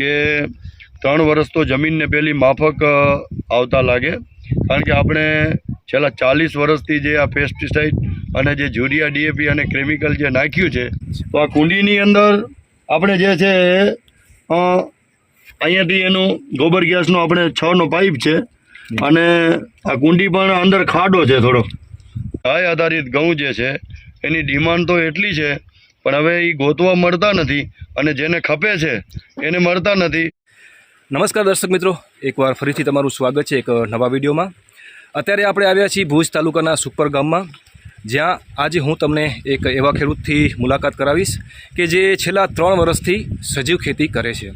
કે ત્રણ વર્ષ તો જમીનને પેલી માફક આવતા લાગે. કારણ કે આપણે છેલ્લા ચાલીસ વર્ષથી જે આ પેસ્ટિસાઇડ અને જે યુરિયા ડીએપી અને કેમિકલ જે નાખ્યું છે, તો આ કુંડીની અંદર આપણે જે છે અહીંયાથી એનું ગોબર ગેસનો આપણે છનો પાઇપ છે અને આ કુંડી પણ અંદર ખાડો છે થોડો ગાય આધારિત ઘઉં જે છે, એની ડિમાન્ડ તો એટલી છે પણ હવે એ ગોતવા મળતા નથી અને જેને ખપે છે, એને મળતા નથી. નમસ્કાર દર્શક મિત્રો, એકવાર ફરીથી તમારું સ્વાગત છે એક નવા વિડીયોમાં. અત્યારે આપણે આવ્યા છીએ ભુજ તાલુકાના સુપર ગામમાં, જ્યાં આજે હું તમને એક એવા ખેડૂતથી મુલાકાત કરાવીશ કે જે છેલ્લા ત્રણ વર્ષથી સજીવ ખેતી કરે છે.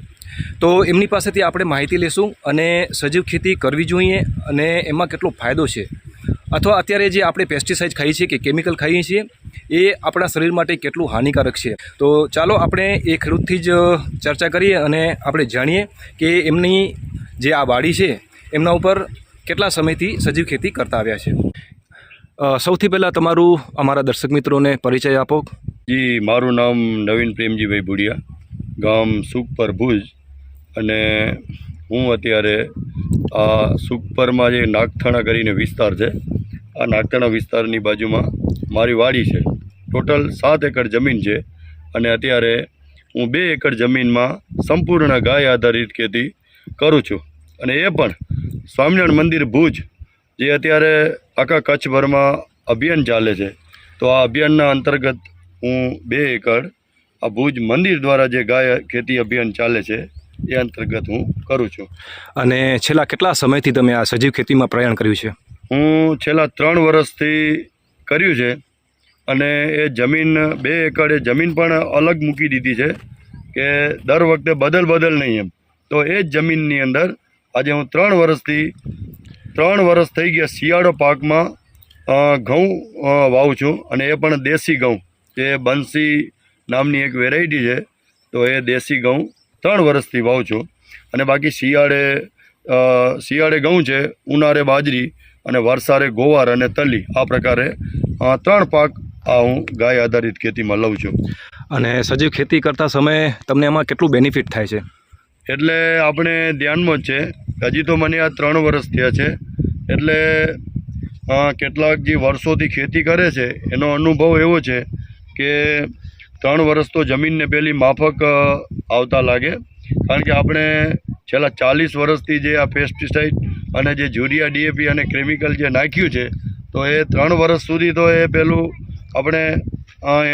તો એમની પાસેથી આપણે માહિતી લેશું અને સજીવ ખેતી કરવી જોઈએ અને એમાં કેટલો ફાયદો છે અથવા અત્યારે જે આપણે પેસ્ટિસાઇડ ખાઈએ છીએ કે કેમિકલ ખાઈએ છીએ, એ આપણા શરીર માટે કેટલું હાનિકારક છે. તો ચાલો આપણે એ ખેડૂતથી જ ચર્ચા કરીએ અને આપણે જાણીએ કે એમની જે આ વાડી છે, એમના ઉપર કેટલા સમયથી સજીવ ખેતી કરતા આવ્યા છે. સૌથી પહેલાં તમારું, અમારા દર્શક મિત્રોને પરિચય આપો. જી, મારું નામ નવીન પ્રેમજીભાઈ ભુડિયા, ગામ સુખપર ભુજ, અને હું અત્યારે આ સુખપરમાં જે નાગથાણા કરીને વિસ્તાર છે આ નાગથાણા વિસ્તારની બાજુમાં મારી વાડી છે. ટોટલ સાત એકર જમીન છે અને અત્યારે હું બે એકર જમીનમાં સંપૂર્ણ ગાય આધારિત ખેતી કરું છું. અને એ પણ સ્વામિનારાયણ મંદિર ભુજ, જે અત્યારે આખા કચ્છભરમાં અભિયાન ચાલે છે. તો આ અભિયાનના અંતર્ગત હું બે એકર આ ભુજ મંદિર દ્વારા જે ગાય ખેતી અભિયાન ચાલે છે, એ અંતર્ગત હું કરું છું. અને છેલ્લા કેટલા સમયથી તમે આ સજીવ ખેતીમાં પ્રયાણ કર્યું છે? હું છેલ્લા ત્રણ વર્ષથી કર્યું છે અને એ જમીન, બે એકડે જમીન પણ અલગ મૂકી દીધી છે કે દર વખતે બદલ બદલ નહીં એમ. તો એ જ જમીનની અંદર આજે હું ત્રણ વર્ષથી, ત્રણ વર્ષ થઈ ગયા શિયાળો પાકમાં ઘઉં વાવું છું અને એ પણ દેશી ઘઉં, જે બંસી નામની એક વેરાયટી છે. તો એ દેશી ઘઉં ત્રણ વર્ષથી વાવું છું. અને બાકી શિયાળે શિયાળે ઘઉં છે, ઉનાળે બાજરી અને વરસાદે ગોવાર અને તલી આ પ્રકારે ત્રણ પાક આ હું ગાય આધારિત ખેતીમાં લઉં છું. અને સજીવ ખેતી કરતા સમયે તમને એમાં કેટલું બેનિફિટ થાય છે? એટલે આપણે ધ્યાનમાં જ છે હજી તો મને આ ત્રણ વર્ષ થયા છે એટલે કેટલાક જે વર્ષોથી ખેતી કરે છે એનો અનુભવ એવો છે કે ત્રણ વર્ષ તો જમીનને પહેલી માફક આવતા લાગે. કારણ કે આપણે છેલ્લા ચાલીસ વર્ષથી જે આ પેસ્ટિસાઇડ અને જે યુરિયા ડીએપી અને કેમિકલ જે નાખ્યું છે, તો એ ત્રણ વર્ષ સુધી તો એ પેલું આપણે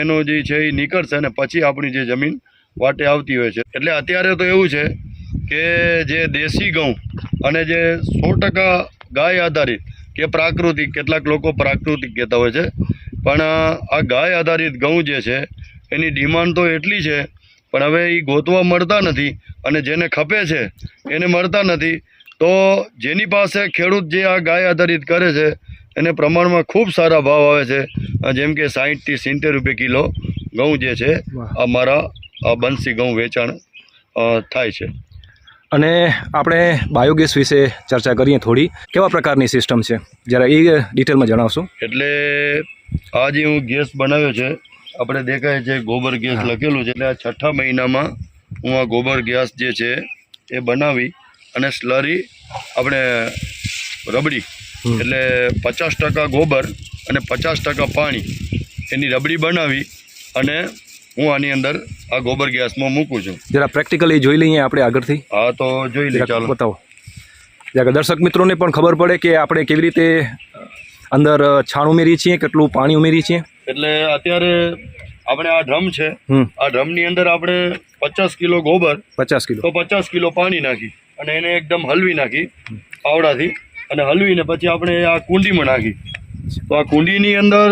એનું જે છે એ નીકળશે અને પછી આપણી જે જમીન વાટે આવતી હોય છે. એટલે અત્યારે તો એવું છે કે જે દેશી ઘઉં અને જે સો ગાય આધારિત કે પ્રાકૃતિક, કેટલાક લોકો પ્રાકૃતિક કહેતા હોય છે, પણ આ ગાય આધારિત ઘઉં જે છે, એની ડિમાન્ડ તો એટલી છે, પણ હવે એ ગોતવા મળતા નથી અને જેને ખપે છે, એને મળતા નથી તો જેની પાસે ખેડૂત જે આ ગાય આધારિત કરે છે એને પ્રમાણમાં ખૂબ સારા ભાવ આવે છે. જેમ કે સાહીઠથી સિત્તેર રૂપિયા કિલો ઘઉં જે છે અમારા આ મારા આ બંસી ઘઉં વેચાણ થાય છે. અને આપણે બાયોગેસ વિશે ચર્ચા કરીએ થોડી. કેવા પ્રકારની સિસ્ટમ છે? જરા એ ડિટેલમાં જણાવશો. એટલે આ જે હું ગેસ બનાવ્યો છે આપણે દેખાય છે ગોબર ગેસ લખેલું છે. એટલે આ છઠ્ઠા મહિનામાં હું આ ગોબર ગેસ જે છે એ બનાવી અને સ્લરી આપણે રબડી. એટલે પચાસ ટકા ગોબર અને પચાસ ટકા પાણી એની રબડી બનાવી અને હું આની અંદર આ ગોબર ગેસમાં મૂકું છું. જરા પ્રેક્ટિકલી જોઈ લઈએ આપણે આગળથી. હા તો જોઈ લઈએ ચાલો. બતાવો. દર્શક મિત્રોને પણ ખબર પડે કે આપણે કેવી રીતે અંદર છાણ ઉમેરીએ છીએ કેટલું પાણી ઉમેરીએ છીએ. એટલે અત્યારે આપણે આ ડ્રમ છે. આ ડ્રમની અંદર આપણે પચાસ કિલો ગોબર પચાસ કિલો. તો પચાસ કિલો પાણી નાખી. અને એને એકદમ હલવી નાખી પાવડાથી. અને હલવીને પછી આપણે આ કુંડીમાં નાખી. તો આ કુંડીની અંદર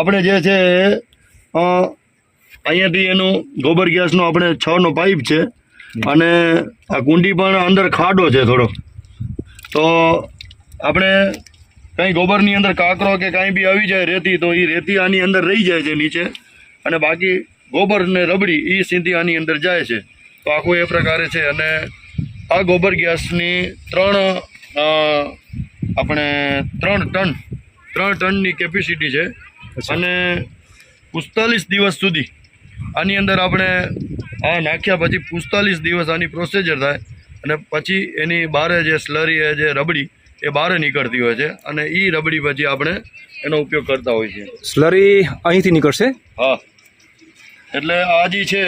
આપણે જે છે અહીંયાથી એનું ગોબર ગેસનો આપણે છનો પાઇપ છે. અને આ કુંડી પણ અંદર ખાડો છે થોડો. તો આપણે કંઈ ગોબરની અંદર કાંકરો કે કાંઈ બી આવી જાય રેતી, તો એ રેતી આની અંદર રહી જાય છે નીચે. અને બાકી ગોબર ને રબડી એ સીધી આની અંદર જાય છે. તો આખું એ પ્રકારે છે. અને આ ગોબર ગેસની ત્રણ આપણે ત્રણ ટન ત્રણ ટનની કેપેસિટી છે. અને પિસ્તાલીસ દિવસ સુધી આની અંદર આપણે આ નાખ્યા પછી પિસ્તાલીસ દિવસ આની પ્રોસેજર થાય અને પછી એની બહાર જે સ્લરી એ જે રબડી એ બહાર નીકળતી હોય છે અને એ રબડી પછી આપણે એનો ઉપયોગ કરતા હોઈએ છીએ સ્લરી અહીંથી નીકળશે? હા. એટલે આ જે છે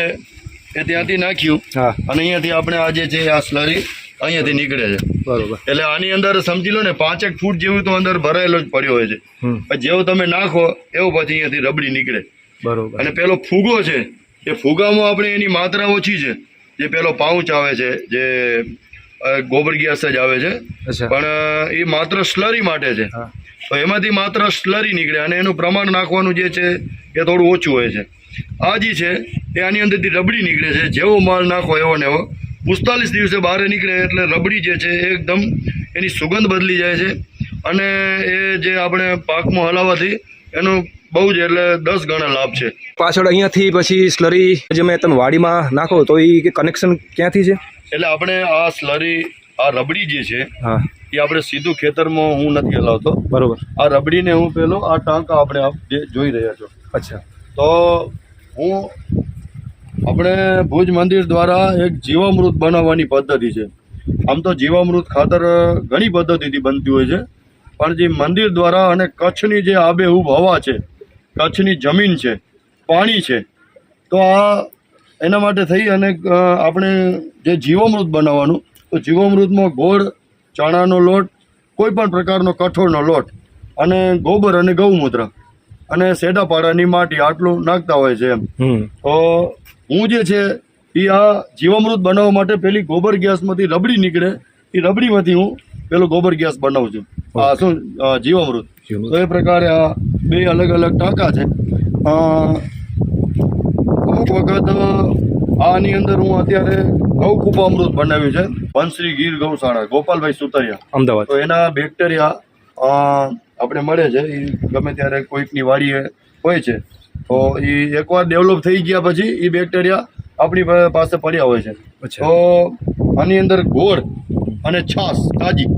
એ ત્યાંથી નાખ્યું. હા. અને અહીંયાથી આપણે આ જે છે આ સ્લરી અહીંયાથી નીકળે છે. બરોબર. એટલે આની અંદર સમજી લો ને પાંચેક ફૂટ જેવું તો અંદર ભરાયેલો જ પડ્યો હોય છે. જેવો જેવું તમે નાખો એવું પછી અહીંયાથી રબડી નીકળે. બરોબર. અને પેલો ફૂગો છે એ ફુગામાં આપણે એની માત્રા ઓછી છે. જે પેલો પાઉચ આવે છે જે ગોબર ગેસ જ આવે છે. પણ એ માત્ર સ્લરી માટે છે. તો એમાંથી માત્ર સ્લરી નીકળે અને એનું પ્રમાણ નાખવાનું જે છે એ થોડું ઓછું હોય છે. આ જે છે એ આની અંદરથી રબડી નીકળે છે. જેવો માલ નાખો એવો ને એવો. પિસ્તાલીસ દિવસે બહાર નીકળે એટલે રબડી જે છે એકદમ એની સુગંધ બદલી જાય છે. અને એ જે આપણે પાકમાં હલાવવાથી એનું બહુ જ એટલે દસ ગણા લાભ છે. પાછળ અહીંયાથી પછી સ્લરી જે મેં તમે વાડીમાં નાખો તો એ કનેક્શન ક્યાંથી છે? એટલે આપણે આ સ્લરી આ રબડી જે છે હા. એ આપણે સીધું ખેતરમાં હું નથી હલાવતો. બરોબર. આ રબડીને હું પેલો આ ટાંકા આપણે આપ જે જોઈ રહ્યા છો. અચ્છા. તો હું આપણે ભુજ મંદિર દ્વારા એક જીવામૃત બનાવવાની પદ્ધતિ છે. આમ તો જીવામૃત ખાતર ઘણી પદ્ધતિથી બનતી હોય છે. પણ જે મંદિર દ્વારા અને કચ્છની જે આબેહૂબ હવા છે, કચ્છની જમીન છે, પાણી છે, તો આ એના માટે થઈ અને આપણે જે જીવામૃત બનાવવાનું, તો જીવામૃતમાં ગોળ, ચણાનો લોટ, કોઈ પણ પ્રકારનો કઠોળનો લોટ અને ગોબર અને ગૌમૂત્ર અને શેડાપાડાની માટી આટલું નાખતા હોય છે એમ. તો હું જે છે એ આ જીવામૃત બનાવવા માટે પેલી ગોબર ગેસમાંથી રબડી નીકળે એ રબડીમાંથી હું પેલો ગોબર ગેસ બનાવું છું. આ શું જીવામૃત. તો એ પ્રકારે આ બે અલગ અલગ ટાંકા છે. અમુક વખત આની અંદર હું અત્યારે ગૌ અમૃત બનાવ્યું છે. વંશ્રી ગીર ગૌશાળા ગોપાલભાઈ સુતરિયા. અમદાવાદ. તો એના બેક્ટેરિયા આપણે મળે છે એ ગમે ત્યારે કોઈકની વાડીએ હોય છે તો એ એકવાર ડેવલપ થઈ ગયા પછી એ બેક્ટેરિયા આપણી પાસે પડ્યા હોય છે. તો આની અંદર ગોળ અને છાશ તાજી.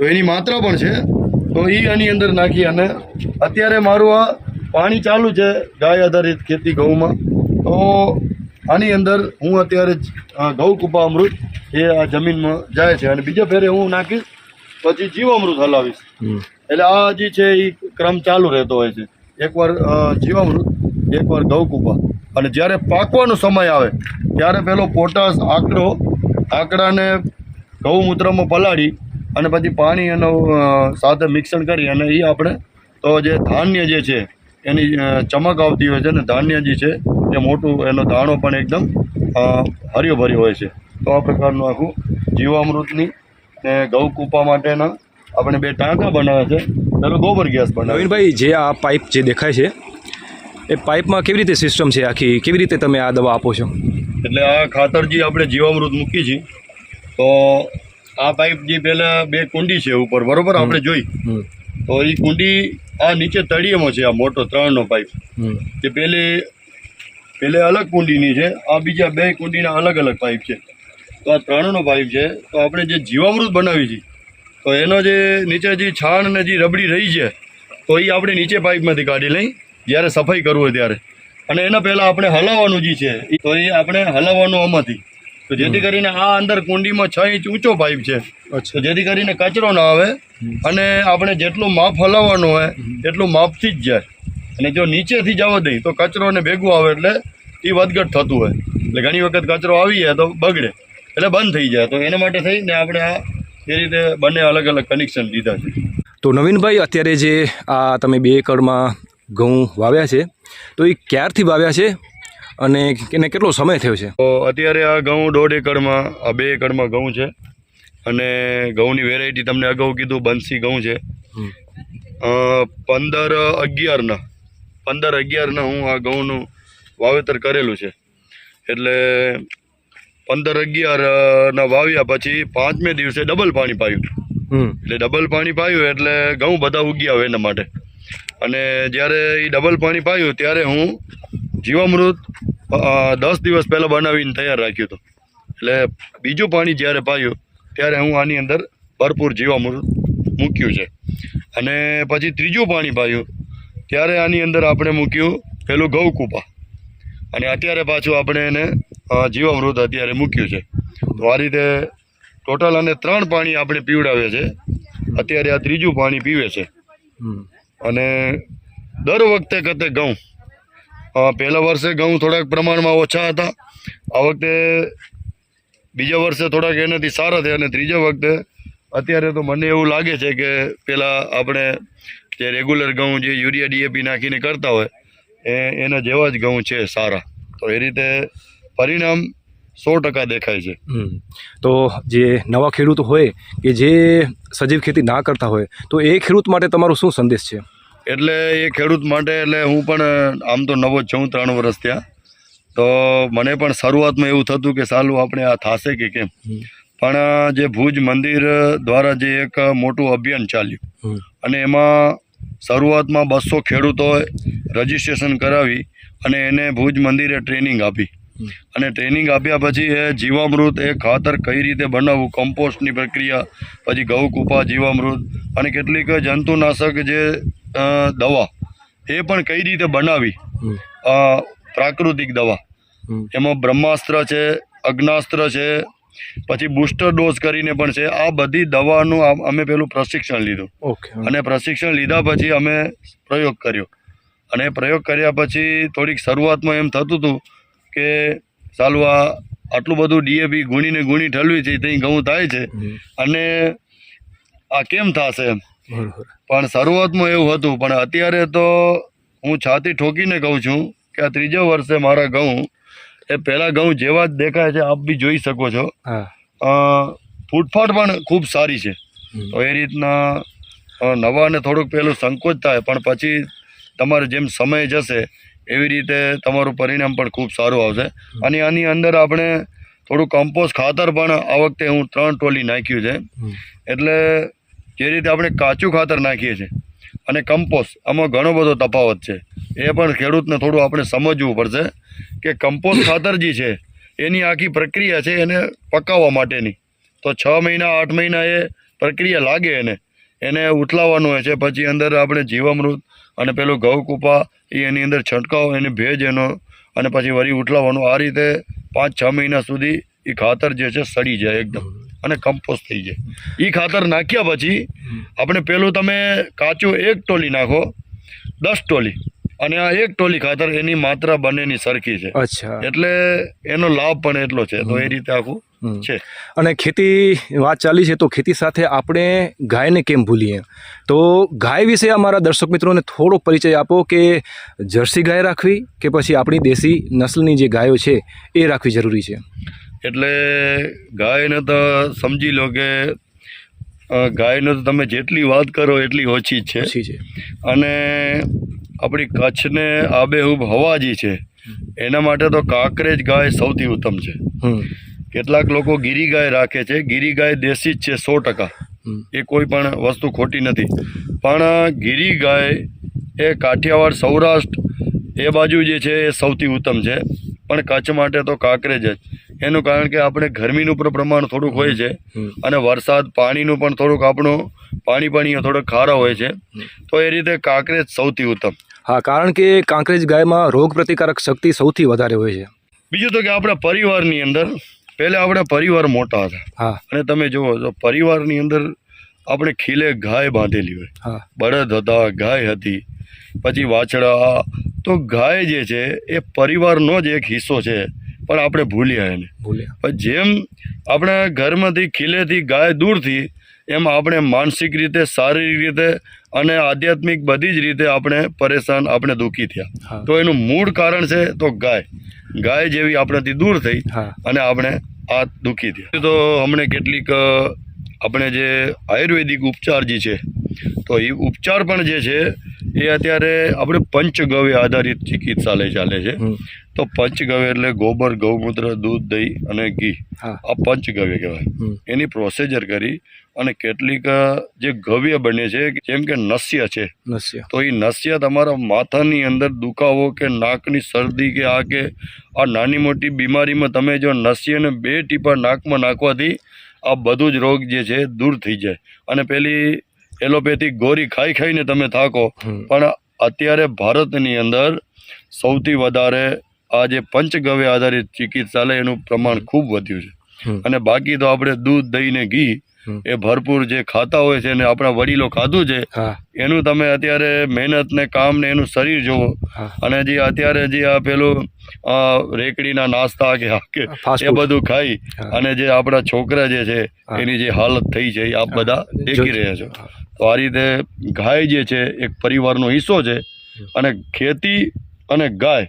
તો એની માત્રા પણ છે તો એ આની અંદર નાખી અને અત્યારે મારું આ પાણી ચાલુ છે ગાય આધારિત ખેતી ઘઉંમાં. તો આની અંદર હું અત્યારે ઘઉં કૂપા અમૃત એ આ જમીનમાં જાય છે અને બીજા ફેરે હું નાખીશ પછી જીવામૃત હલાવીશ. એટલે આ જે છે એ ક્રમ ચાલુ રહેતો હોય છે. એકવાર જીવામૃત, એકવાર ગૌ કૂપા અને જ્યારે પાકવાનો સમય આવે, ત્યારે પેલો પોટાશ, આકડો, આકડાને ગૌમૂત્રમાં પલાળી અને પછી પાણી એનો સાથે મિક્સણ કરી અને એ આપણે, તો જે ધાન્ય જે છે, એની ચમક આવતી હોય છે ને ધાન્ય જે છે, એ મોટું, એનો દાણો પણ એકદમ હર્યો ભર્યો હોય છે. તો આ પ્રકારનું આખું જીવામૃતની ને ગૌ કૂપા માટેના આપણે બે ટાંકા બનાવે છે. પેલો ગોબર ગેસ બનાવે ભાઈ નવીનભાઈ જે આ પાઇપ જે દેખાય છે એ પાઇપમાં કેવી રીતે સિસ્ટમ છે આખી? કેવી રીતે તમે આ દવા આપો છો? એટલે આ ખાતર જે આપણે જીવામૃત મૂકી છે તો આ પાઇપ જે પહેલાં બે કુંડી છે ઉપર બરોબર આપણે જોઈ? તો એ કુંડી આ નીચે તળિયેમાં છે આ મોટો ત્રણનો પાઇપ. જે પેલી પેલે અલગ કુંડીની છે આ બીજા બે કુંડીના અલગ અલગ પાઇપ છે. તો આ ત્રણનો પાઇપ છે. તો આપણે જે જીવામૃત બનાવી છે તો એનો જે નીચે જે છાણ અને જે રબડી રહી છે તો એ આપણે નીચે પાઇપમાંથી કાઢી લઈ જ્યારે સફાઈ કરવું હોય ત્યારે. અને એના પહેલાં આપણે હલાવવાનું જે છે તો એ આપણે હલાવવાનું આમાંથી. તો જેથી કરીને આ અંદર કુંડીમાં છ ઇંચ ઊંચો પાઇપ છે. તો જેથી કરીને કચરો ના આવે અને આપણે જેટલું માપ હલાવવાનું હોય એટલું માપથી જ જાય. અને જો નીચેથી જવા દઈ તો કચરો ને ભેગું આવે એટલે એ વધઘટ થતું હોય. એટલે ઘણી વખત કચરો આવી જાય તો બગડે એટલે બંધ થઈ જાય. તો એના માટે થઈને આપણે આ એ રીતે બંને અલગ અલગ કનેક્શન લીધા છે. તો નવીનભાઈ અત્યારે જે આ તમે બે એકરમાં ઘઉં વાવ્યા છે તો એ ક્યારથી વાવ્યા છે અને એને કેટલો સમય થયો છે? તો અત્યારે આ ઘઉં દોઢ એકડમાં આ બે એકડમાં ઘઉં છે અને ઘઉંની વેરાયટી તમને અગાઉ કીધું બંસી ઘઉં છે. પંદર અગિયારના પંદર અગિયારના હું આ ઘઉંનું વાવેતર કરેલું છે. એટલે પંદર અગિયાર ના વાવ્યા પછી પાંચમે દિવસે ડબલ પાણી પાયું. એટલે ડબલ પાણી પાયું એટલે ઘઉં બધા ઉગ્યા હોય એના માટે. અને જ્યારે એ ડબલ પાણી પાયું ત્યારે હું જીવામૃત દસ દિવસ પહેલાં બનાવીને તૈયાર રાખ્યું હતું. એટલે બીજું પાણી જ્યારે પાયું ત્યારે હું આની અંદર ભરપૂર જીવામૃત મૂક્યું છે. અને પછી ત્રીજું પાણી પાયું ત્યારે આની અંદર આપણે મૂક્યું પેલું ઘઉં કૂપા. અને અત્યારે પાછું આપણે એને જીવામૃત અત્યારે મૂક્યું છે. તો આ રીતે ટોટલ અને ત્રણ પાણી આપણે પીવડાવે છે. અત્યારે આ ત્રીજું પાણી પીવે છે. અને દર વખતે કતે ઘઉં. પહેલા વર્ષે ઘઉં થોડાક પ્રમાણમાં ઓછા હતા. આ વખતે બીજા વર્ષે થોડાક એનાથી સારા થયા અને ત્રીજા વખતે અત્યારે તો મને એવું લાગે છે કે પહેલાં આપણે જે રેગ્યુલર ઘઉં જે યુરિયા ડીએપી નાખીને કરતા હોય એ એના જેવા જ ઘઉં છે સારા. તો એ રીતે પરિણામ સો ટકા દેખાય છે. તો જે નવા ખેડૂત હોય કે જે સજીવ ખેતી ના કરતા હોય તો એ ખેડૂત માટે તમારો શું સંદેશ છે? એટલે એ ખેડૂત માટે એટલે હું પણ આમ તો નવો જ છું ત્રણ વર્ષ ત્યાં તો મને પણ શરૂઆતમાં એવું થતું કે સાલું આપણે આ થશે કે કેમ? પણ જે ભુજ મંદિર દ્વારા જે એક મોટું અભિયાન ચાલ્યું. અને એમાં શરૂઆતમાં બસો ખેડૂતોએ રજીસ્ટ્રેશન કરાવી અને એને ભુજ મંદિરે ટ્રેનિંગ આપી. અને ટ્રેનિંગ આપ્યા પછી એ જીવામૃત એ ખાતર કઈ રીતે બનાવવું કમ્પોસ્ટની પ્રક્રિયા પછી ગૌ કૂપા જીવામૃત અને કેટલીક જંતુનાશક જે દવા એ પણ કઈ રીતે બનાવી? પ્રાકૃતિક દવા. એમાં બ્રહ્માસ્ત્ર છે અગ્નાસ્ત્ર છે પછી બુસ્ટર ડોઝ કરીને પણ છે. આ બધી દવાનું અમે પેલું પ્રશિક્ષણ લીધું. અને પ્રશિક્ષણ લીધા પછી અમે પ્રયોગ કર્યો. અને પ્રયોગ કર્યા પછી થોડીક શરૂઆતમાં એમ થતું હતું કે ચાલુ આ આટલું બધું ડીએપી ગુણીને ગુણી ઠલવી છે ત્યાં ઘઉં થાય છે. અને આ કેમ થશે? એમ પણ શરૂઆતમાં એવું હતું પણ અત્યારે તો હું છાતી ઠોકીને કહું છું કે આ ત્રીજા વર્ષે મારા ઘઉં એ પહેલાં ઘઉં જેવા જ દેખાય છે આપ બી જોઈ શકો છો. ફૂટફાટ પણ ખૂબ સારી છે. તો એ રીતના નવાને થોડુંક પહેલું સંકોચ થાય પણ પછી તમારે જેમ સમય જશે એવી રીતે તમારું પરિણામ પણ ખૂબ સારું આવશે. અને આની અંદર આપણે થોડું કમ્પોસ્ટ ખાતર પણ આ વખતે હું ત્રણ ટોલી નાખ્યું છે. એટલે જે રીતે આપણે કાચું ખાતર નાખીએ છીએ અને કમ્પોસ્ટ આમાં ઘણો બધો તફાવત છે. એ પણ ખેડૂતને થોડું આપણે સમજવું પડશે કે કમ્પોઝ ખાતર જે છે એની આખી પ્રક્રિયા છે એને પકાવવા માટેની. તો છ મહિના આઠ મહિના એ પ્રક્રિયા લાગે એને. એને ઉથલાવવાનું હોય છે પછી અંદર આપણે જીવામૃત અને પેલું ઘઉં કૂપા એ એની અંદર છંટકાવ એને ભેજ એનો અને પછી વળી ઉઠલાવવાનું આ રીતે પાંચ છ મહિના સુધી એ ખાતર જે છે સડી જાય એકદમ. અને કમ્પોઝ થઈ જાય. એ ખાતર નાખ્યા પછી આપણે પેલું તમે કાચું એક ટોલી નાખો દસ ટોલી. અને આ એક ટોલી ખાતર એની માત્રા બંનેની સરખી છે. અચ્છા. એટલે એનો લાભ પણ એટલો છે. તો એ રીતે આખું છે. અને ખેતી વાત ચાલી છે તો ખેતી સાથે આપણે ગાયને કેમ ભૂલીએ? તો ગાય વિશે અમારા દર્શક મિત્રોને થોડો પરિચય આપો કે જર્સી ગાય રાખવી કે પછી આપણી દેશી નસ્લની જે ગાયો છે એ રાખવી જરૂરી છે? એટલે ગાયને તો સમજી લો કે ગાયને તો તમે જેટલી વાત કરો એટલી ઓછી છે. અને આપણી કચ્છને આબેહૂબ હવા જે છે. એના માટે તો કાંકરેજ ગાય સૌથી ઉત્તમ છે. કેટલાક લોકો ગીરી ગાય રાખે છે. ગીરી ગાય દેશી જ છે સો ટકા. એ કોઈ પણ વસ્તુ ખોટી નથી. પણ ગીરી ગાય એ કાઠિયાવાડ સૌરાષ્ટ્ર એ બાજુ જે છે એ સૌથી ઉત્તમ છે. પણ કચ્છ માટે તો કાંકરેજ જ. એનું કારણ કે આપણે ગરમીનું પણ પ્રમાણ થોડુંક હોય છે અને વરસાદ પાણીનું પણ થોડુંક આપણું પાણી પાણી થોડોક ખારા હોય છે. તો એ રીતે કાંકરેજ સૌથી ઉત્તમ. હા કારણ કે કાંકરેજ ગાયમાં રોગ પ્રતિકારક શક્તિ સૌથી વધારે હોય છે. બીજું તો કે આપણા પરિવારની અંદર પહેલાં આપણા પરિવાર મોટા હતા. હા. અને તમે જુઓ તો પરિવારની અંદર આપણે ખીલે ગાય બાંધેલી હોય. હા. બળદ હતા ગાય હતી પછી વાછડા. તો ગાય જે છે એ પરિવારનો જ એક હિસ્સો છે. પણ આપણે ભૂલ્યા એને. ભૂલ્યા. જેમ આપણા ઘરમાંથી ખીલેથી ગાય દૂરથી એમ આપણે માનસિક રીતે શારીરિક રીતે અને આધ્યાત્મિક બધી જ રીતે આપણે પરેશાન આપણે દુઃખી થયા. તો એનું મૂળ કારણ છે તો ગાય. ગાય જેવી આપણાથી દૂર થઈ અને આપણે આ દુઃખી થયા. તો અમને કેટલીક આપણે જે આયુર્વેદિક ઉપચાર જે છે તો એ ઉપચાર પણ જે છે એ અત્યારે આપણે પંચગવ્ય આધારિત ચિકિત્સાલય ચાલે છે. તો પંચગવ્ય એટલે ગોબર ગૌમૂત્ર દૂધ દહીં અને ઘી. આ પંચગવ્ય કહેવાય. એની પ્રોસેજર કરી અને કેટલીક જે ગવ્ય બને છે જેમ કે નસ્ય છે. નસ્ય. તો એ નસ્ય તમારા માથાની અંદર દુખાવો કે નાકની શરદી કે આ કે આ નાની મોટી બીમારીમાં તમે જો નસ્યને બે ટીપા નાકમાં નાખવાથી આ બધું જ રોગ જે છે દૂર થઈ જાય. અને પેલી એલોપેથિક ગોરી ખાઈ ખાઈને તમે થાકો. પણ અત્યારે ભારતની અંદર સૌથી વધારે આ જે પંચગવ્ય આધારિત ચિકિત્સાલય એનું પ્રમાણ ખૂબ વધ્યું છે. અને બાકી તો આપણે દૂધ દહીં ને ઘી. એ ભરપૂર જે ખાતા હોય છે ને આપણા વડીલો ખાધું છે એનું તમે અત્યારે મહેનત ને કામ ને એનું શરીર જુઓ. અને જે અત્યારે જે આ પેલું રેકડીના નાસ્તા કે એ બધું ખાઈ અને જે આપણા છોકરા જે છે એની જે હાલત થઈ છે એ આપ બધા દેખી રહ્યા છો. તો આ રીતે ગાય જે છે એક પરિવારનો હિસ્સો છે અને ખેતી અને ગાય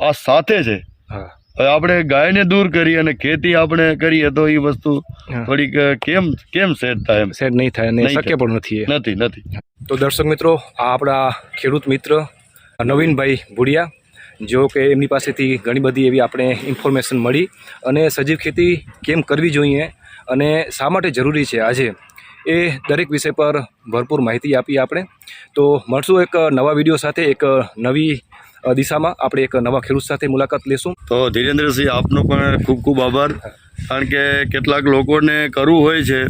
આ સાથે છે. આપણે ગાયને દૂર કરી અને ખેતી આપણે કરીએ તો એ વસ્તુ થોડીક કેમ કેમ સેટ થાય એમ? સેટ નહીં થાય અને નહીં શક્ય પણ નથી. નથી નથી. તો દર્શક મિત્રો આ આપણા ખેડૂત મિત્ર નવીનભાઈ ભુડિયા જો કે એમની પાસેથી ઘણી બધી એવી આપણે ઇન્ફોર્મેશન મળી અને સજીવ ખેતી કેમ કરવી જોઈએ અને શા માટે જરૂરી છે આજે એ દરેક વિષય પર ભરપૂર માહિતી આપી આપણે. તો મળશું એક નવા વીડિયો સાથે એક નવી દિશામાં આપણે એક નવા ખેડૂત સાથે મુલાકાત લેશું. તો ધીરેન્દ્રસિંહ આપનો પણ ખૂબ ખૂબ આભાર. કારણ કે કેટલાક લોકોને કરવું હોય છે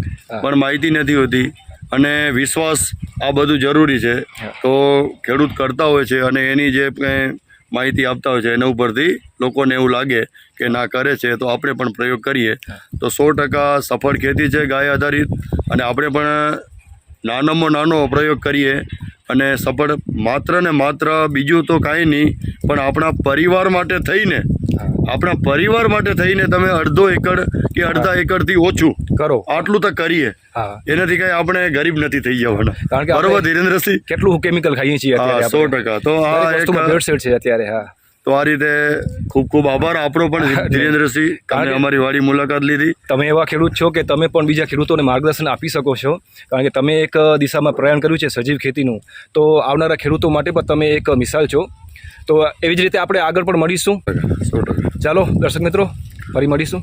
પણ માહિતી નથી હોતી. અને વિશ્વાસ આ બધું જરૂરી છે. તો ખેડૂત કરતા હોય છે અને એની જે કંઈ માહિતી આપતા હોય છે એના ઉપરથી લોકોને એવું લાગે કે ના કરે છે તો આપણે પણ પ્રયોગ કરીએ. તો સો ટકા સફળ ખેતી છે ગાય આધારિત. અને આપણે પણ નાનામાં નાનો પ્રયોગ કરીએ અને સફળ માત્ર ને માત્ર બીજું તો કાંઈ નહીં પણ આપણા પરિવાર માટે થઈને આપણા પરિવાર માટે થઈને તમે અડધો એકડ કે અડધા એકડથી ઓછું કરો. આટલું તો કરીએ. એનાથી કઈ આપણે ગરીબ નથી થઈ જવાના. કારણ કે બરોબર ધીરેન્દ્રસિંહ? કેટલું કેમિકલ ખાઈએ છીએ સો ટકા. તો આ એક છે અત્યારે હા. તો આ રીતે ખૂબ ખૂબ આભાર. આપણો પણ ધીરેન્દ્રસિંહ તમે અમારી વાડી મુલાકાત લીધી. તમે એવા ખેડૂત છો કે તમે પણ બીજા ખેડૂતોને માર્ગદર્શન આપી શકો છો. કારણ કે તમે એક દિશામાં પ્રયાણ કર્યું છે સજીવ ખેતીનું. તો આવનારા ખેડૂતો માટે પણ તમે એક મિસાલ છો. તો એવી જ રીતે આપણે આગળ પણ મળીશું. ચાલો દર્શક મિત્રો ફરી મળીશું.